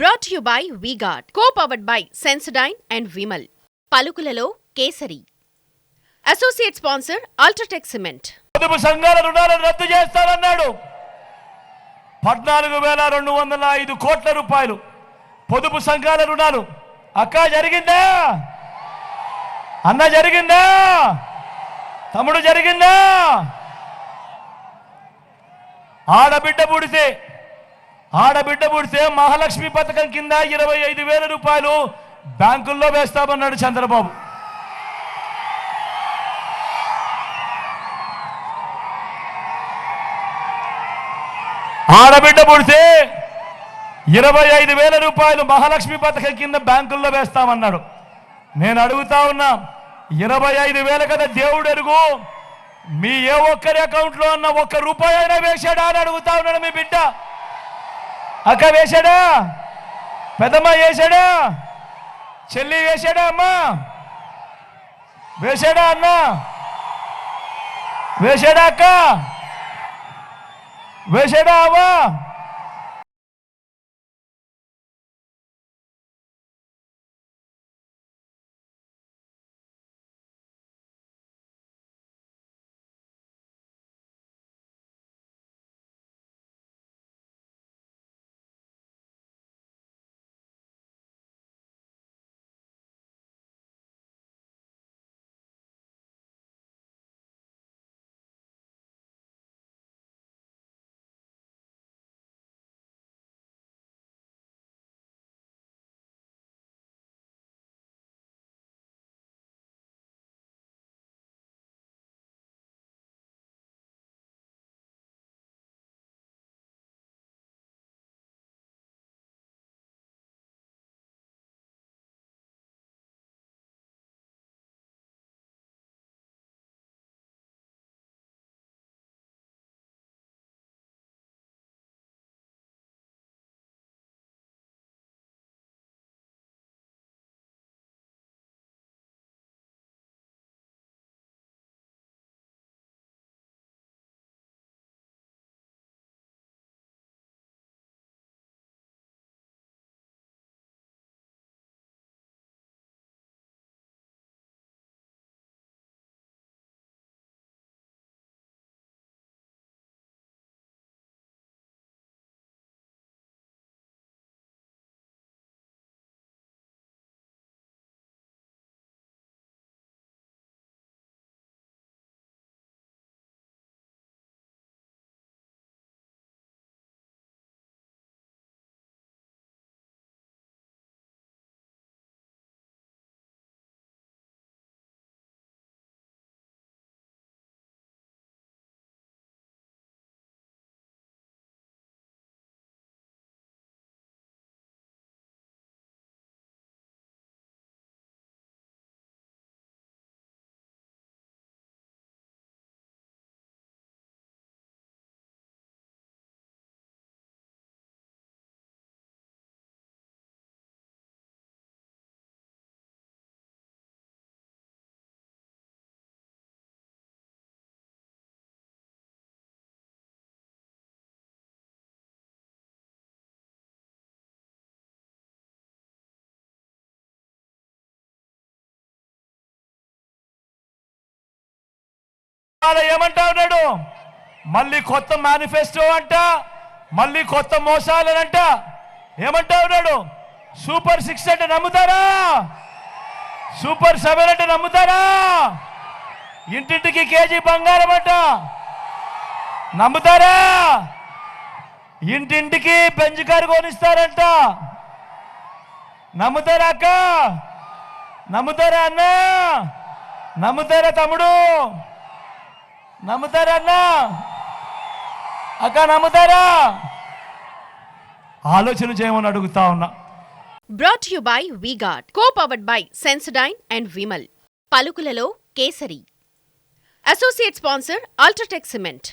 Brought you by V Guard co powered by Sensodyne and Vimal పలుకులలో కేసరి. Associate sponsor UltraTech cement పొదుపు సంఘాల రుణాలను రద్దు చేస్తానన్నాడు. పద్నాలుగు వేల రెండు వందల ఐదు కోట్ల రూపాయలు పొదుపు సంఘాల రుణాలు. అక్క జరిగిందా? అన్న జరిగిందా? తమ్ముడు జరిగిందా? ఆడబిడ్డ పుడితే ఆడబిడ్డ పుడితే మహాలక్ష్మి పథకం కింద ఇరవై ఐదు వేల రూపాయలు బ్యాంకుల్లో వేస్తామన్నాడు చంద్రబాబు. ఆడబిడ్డ పుడితే ఇరవై ఐదు వేల రూపాయలు మహాలక్ష్మి పథకం కింద బ్యాంకుల్లో వేస్తామన్నాడు. నేను అడుగుతా ఉన్నా ఇరవై ఐదు వేల కదా దేవుడు ఎరుగు మీ ఏ ఒక్కరి అకౌంట్లో అన్న ఒక్క రూపాయి అయినా వేశాడా అని అడుగుతా ఉన్నాడు మీ బిడ్డ. అక్క వేశాడా పెద్దమ్మ వేశాడా చెల్లి వేశాడా అమ్మా? వేశాడా అన్న? వేశాడా అక్క? వేసాడా అవ్వా? ఇవాళ ఏమంటా ఉన్నాడు మళ్ళీ కొత్త మేనిఫెస్టో అంట మళ్ళీ కొత్త మోసాలనంట ఏమంటా ఉన్నాడు సూపర్ సిక్స్ అంటే నమ్ముతారా? సూపర్ సెవెన్ అంటే నమ్ముతారా? ఇంటింటికి కేజీ బంగారం అంట. నమ్ముతారా? ఇంటింటికి బెంచ్ కారు కొనిస్తారంట. నమ్ముతారా అక్క? నమ్ముతారా అన్న? నమ్ముతారా తమ్ముడు? నమ్ముతారా అన్న అక్క నమ్ముతారా? ఆలోచన చేయమని అడుగుతా ఉన్నా. Brought you by V Guard co powered by Sensodyne and Vimal పలుకులలో kesari. Associate sponsor UltraTech cement